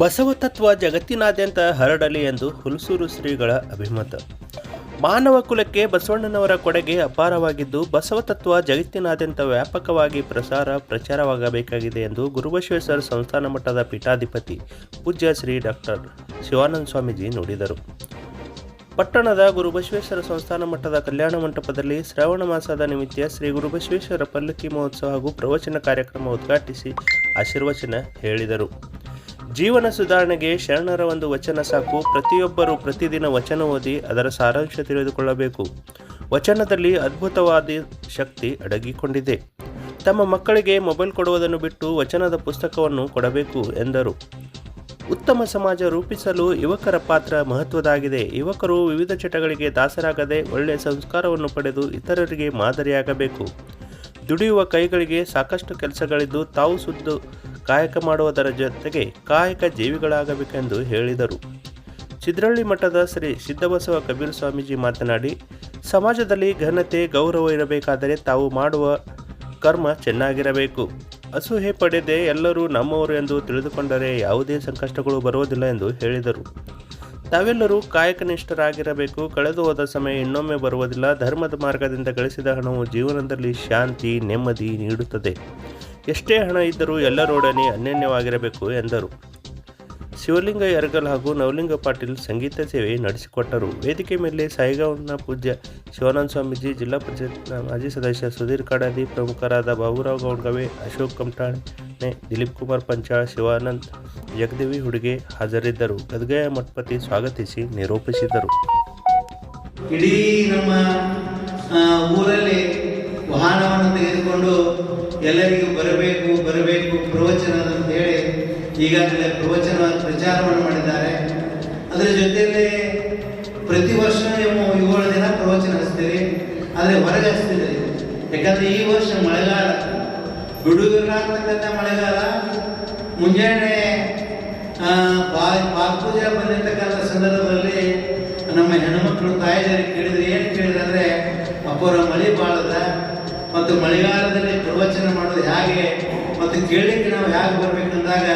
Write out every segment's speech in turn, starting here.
ಬಸವ ತತ್ವ ಜಗತ್ತಿನಾದ್ಯಂತ ಹರಡಲಿ ಎಂದು ಹುಲಸೂರು ಶ್ರೀಗಳ ಅಭಿಮತ. ಮಾನವ ಕುಲಕ್ಕೆ ಬಸವಣ್ಣನವರ ಕೊಡುಗೆ ಅಪಾರವಾಗಿದ್ದು ಬಸವ ತತ್ವ ಜಗತ್ತಿನಾದ್ಯಂತ ವ್ಯಾಪಕವಾಗಿ ಪ್ರಸಾರ ಪ್ರಚಾರವಾಗಬೇಕಾಗಿದೆ ಎಂದು ಗುರುಬಸವೇಶ್ವರ ಸಂಸ್ಥಾನ ಮಟ್ಟದ ಪೀಠಾಧಿಪತಿ ಪೂಜ್ಯ ಶ್ರೀ ಡಾಕ್ಟರ್ ಶಿವಾನಂದ ಸ್ವಾಮೀಜಿ ನುಡಿದರು. ಪಟ್ಟಣದ ಗುರುಬಸವೇಶ್ವರ ಸಂಸ್ಥಾನ ಮಟ್ಟದ ಕಲ್ಯಾಣ ಮಂಟಪದಲ್ಲಿ ಶ್ರಾವಣ ಮಾಸದ ನಿಮಿತ್ತ ಶ್ರೀ ಗುರುಬಸವೇಶ್ವರ ಪಲ್ಲಕ್ಕಿ ಮಹೋತ್ಸವ ಹಾಗೂ ಪ್ರವಚನ ಕಾರ್ಯಕ್ರಮ ಉದ್ಘಾಟಿಸಿ ಆಶೀರ್ವಚನ ಹೇಳಿದರು. ಜೀವನ ಸುಧಾರಣೆಗೆ ಶರಣರ ಒಂದು ವಚನ ಸಾಕು. ಪ್ರತಿಯೊಬ್ಬರೂ ಪ್ರತಿದಿನ ವಚನ ಓದಿ ಅದರ ಸಾರಾಂಶ ತಿಳಿದುಕೊಳ್ಳಬೇಕು. ವಚನದಲ್ಲಿ ಅದ್ಭುತವಾದ ಶಕ್ತಿ ಅಡಗಿಕೊಂಡಿದೆ. ತಮ್ಮ ಮಕ್ಕಳಿಗೆ ಮೊಬೈಲ್ ಕೊಡುವುದನ್ನು ಬಿಟ್ಟು ವಚನದ ಪುಸ್ತಕವನ್ನು ಕೊಡಬೇಕು ಎಂದರು. ಉತ್ತಮ ಸಮಾಜ ರೂಪಿಸಲು ಯುವಕರ ಪಾತ್ರ ಮಹತ್ವದಾಗಿದೆ. ಯುವಕರು ವಿವಿಧ ಚಟಗಳಿಗೆ ದಾಸರಾಗದೆ ಒಳ್ಳೆಯ ಸಂಸ್ಕಾರವನ್ನು ಪಡೆದು ಇತರರಿಗೆ ಮಾದರಿಯಾಗಬೇಕು. ದುಡಿಯುವ ಕೈಗಳಿಗೆ ಸಾಕಷ್ಟು ಕೆಲಸಗಳಿದ್ದು ತಾವು ಸುದ್ದು ಕಾಯಕ ಮಾಡುವುದರ ಜೊತೆಗೆ ಕಾಯಕ ಜೀವಿಗಳಾಗಬೇಕೆಂದು ಹೇಳಿದರು. ಚಿದ್ರಳ್ಳಿ ಮಠದ ಶ್ರೀ ಸಿದ್ದಬಸವ ಕಬೀರ್ ಸ್ವಾಮೀಜಿ ಮಾತನಾಡಿ, ಸಮಾಜದಲ್ಲಿ ಘನತೆ, ಗೌರವ ಇರಬೇಕಾದರೆ ತಾವು ಮಾಡುವ ಕರ್ಮ ಚೆನ್ನಾಗಿರಬೇಕು. ಅಸೂಹೆ ಪಡೆದೆ ಎಲ್ಲರೂ ನಮ್ಮವರು ಎಂದು ತಿಳಿದುಕೊಂಡರೆ ಯಾವುದೇ ಸಂಕಷ್ಟಗಳು ಬರುವುದಿಲ್ಲ ಎಂದು ಹೇಳಿದರು. ತಾವೆಲ್ಲರೂ ಕಾಯಕನಿಷ್ಠರಾಗಿರಬೇಕು. ಕಳೆದು ಹೋದ ಸಮಯ ಇನ್ನೊಮ್ಮೆ ಬರುವುದಿಲ್ಲ. ಧರ್ಮದ ಮಾರ್ಗದಿಂದ ಗಳಿಸಿದ ಹಣವು ಜೀವನದಲ್ಲಿ ಶಾಂತಿ, ನೆಮ್ಮದಿ ನೀಡುತ್ತದೆ. ಎಷ್ಟೇ ಹಣ ಇದ್ದರೂ ಎಲ್ಲರೊಡನೆ ಅನ್ಯನ್ಯವಾಗಿರಬೇಕು ಎಂದರು. ಶಿವಲಿಂಗ ಯರ್ಗಲ್ ಹಾಗೂ ನವಲಿಂಗ ಪಾಟೀಲ್ ಸಂಗೀತ ಸೇವೆ ನಡೆಸಿಕೊಟ್ಟರು. ವೇದಿಕೆ ಮೇಲೆ ಸಾಯಿಗಾವನ ಪೂಜ್ಯ ಶಿವಾನಂದ ಸ್ವಾಮೀಜಿ, ಜಿಲ್ಲಾ ಪರಿಷತ್ನ ಮಾಜಿ ಸದಸ್ಯ ಸುಧೀರ್ ಕಾಡಾದಿ ಪ್ರಮುಖರಾದ ಬಾಬುರಾವ್ ಗೌಡ್ಗವೆ ಅಶೋಕ್ ಕಮಟಾಣೆ ದಿಲೀಪ್ ಕುಮಾರ್ ಪಂಚಾಳ್ ಶಿವಾನಂದ್ ಜಗದೇವಿ ಹುಡುಗೆ ಹಾಜರಿದ್ದರು. ಗದ್ಗಯ ಮಠಪತಿ ಸ್ವಾಗತಿಸಿ ನಿರೂಪಿಸಿದರು. ಇಡೀ ನಮ್ಮ ಊರಲ್ಲಿ ವಾಹನವನ್ನು ತೆಗೆದುಕೊಂಡು ಎಲ್ಲರಿಗೂ ಬರಬೇಕು ಬರಬೇಕು ಪ್ರವಚನ ಅಂತ ಹೇಳಿ ಈಗಾಗಲೇ ಪ್ರವಚನ ಪ್ರಚಾರವನ್ನು ಮಾಡಿದ್ದಾರೆ. ಅದರ ಜೊತೆಯಲ್ಲಿ ಪ್ರತಿ ವರ್ಷ ನೀವು ಏಳು ದಿನ ಪ್ರವಚನ ಹಚ್ತೀರಿ ಆದರೆ ಹೊರಗೆ ಹಚ್ತಿದ್ದೀರಿ ಯಾಕಂದ್ರೆ ಈ ವರ್ಷ ಮಳೆಗಾಲ. ಬಿಡುವಿರಾಗ್ತಕ್ಕಂಥ ಮಳೆಗಾಲ ಮುಂಜಾನೆ ಆ, ಬಂದಿರತಕ್ಕಂಥ ಸಂದರ್ಭದಲ್ಲಿ ನಮ್ಮ ಹೆಣ್ಮಕ್ಳು ತಾಯಿದರಿಗೆ ಕೇಳಿದ್ರೆ ಏನು ಕೇಳಿದ್ರೆ ಅಂದರೆ ಅಪ್ಪರ ಮಳೆ ಬಾಳದ ಮತ್ತು ಮಳೆಗಾಲದಲ್ಲಿ ಪ್ರವಚನ ಮಾಡೋದು ಹೇಗೆ ಮತ್ತು ಕೇಳಲಿಕ್ಕೆ ನಾವು ಹೇಗೆ ಬರ್ಬೇಕಂದಾಗ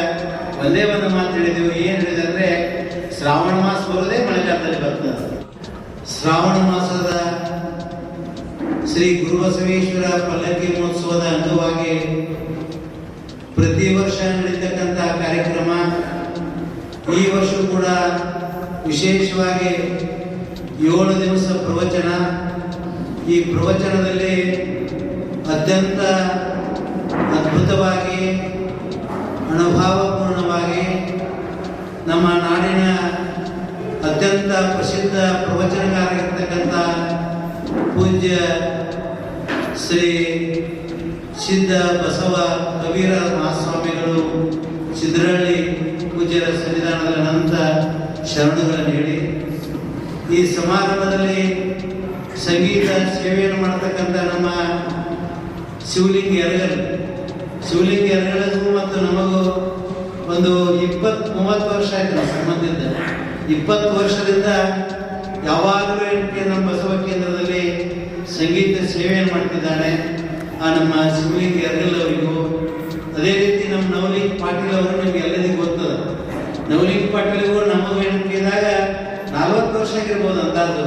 ಒಂದೇ ಒಂದು ಮಾತು ಹೇಳಿದೆವು. ಏನು ಹೇಳಿದಂದ್ರೆ, ಶ್ರಾವಣ ಮಾಸ ಬರೋದೇ ಮಳೆಗಾಲದಲ್ಲಿ ಬರ್ತದೆ ಶ್ರಾವಣ ಮಾಸದ ಶ್ರೀ ಗುರುಬಸವೇಶ್ವರ ಪಲ್ಲಕ್ಕಿ ಮಹೋತ್ಸವದ ಅಂಗವಾಗಿ ಪ್ರತಿ ವರ್ಷ ನಡೀತಕ್ಕಂಥ ಕಾರ್ಯಕ್ರಮ. ಈ ವರ್ಷ ಕೂಡ ವಿಶೇಷವಾಗಿ ಏಳು ದಿವಸ ಪ್ರವಚನ. ಈ ಪ್ರವಚನದಲ್ಲಿ ಅತ್ಯಂತ ಅದ್ಭುತವಾಗಿ, ಅನುಭಾವಪೂರ್ಣವಾಗಿ ನಮ್ಮ ನಾಡಿನ ಅತ್ಯಂತ ಪ್ರಸಿದ್ಧ ಪ್ರವಚನಕಾರರಾಗಿರ್ತಕ್ಕಂಥ ಪೂಜ್ಯ ಶ್ರೀ ಸಿದ್ಧ ಬಸವ ಕವೀರ ಮಹಾಸ್ವಾಮಿಗಳು ಸಿದ್ಧರಳ್ಳಿ ಪೂಜ್ಯರ ಸನ್ನಿಧಾನದ ಅನಂತ ಶರಣಗಳನ್ನು ಹೇಳಿ. ಈ ಸಮಾರಂಭದಲ್ಲಿ ಸಂಗೀತ ಸೇವೆಯನ್ನು ಮಾಡತಕ್ಕಂಥ ನಮ್ಮ ಶಿವಲಿಂಗ ಎರಗಲ್ ಶಿವಲಿಂಗ ಎರಗಲಿಗೂ ಮತ್ತು ನಮಗೂ ಒಂದು ಇಪ್ಪತ್ತು ಮೂವತ್ತು ವರ್ಷ ಆಯ್ತು ನಾವು ಸಂಬಂಧಿದ್ದ. ಇಪ್ಪತ್ತು ವರ್ಷದಿಂದ ಯಾವಾಗಲೂ ಏನಕ್ಕೆ ನಮ್ಮ ಬಸವ ಕೇಂದ್ರದಲ್ಲಿ ಸಂಗೀತ ಸೇವೆಯನ್ನು ಮಾಡ್ತಿದ್ದಾನೆ ಆ ನಮ್ಮ ಶಿವಲಿಂಗ ಎರಗಲ್ ಅದೇ ರೀತಿ ನಮ್ಮ ನವಲಿಂಗ್ ಪಾಟೀಲ್ ಅವರು ನಿಮ್ಗೆ ಎಲ್ಲರಿಗೂ ಗೊತ್ತದ ನವಲಿಂಗ್ ಪಾಟೀಲ್ಗೂ ನಮಗೂ ಏನಕ್ಕಿದಾಗ ನಲವತ್ತು ವರ್ಷ ಆಗಿರ್ಬೋದು ಅಂದಾಜು.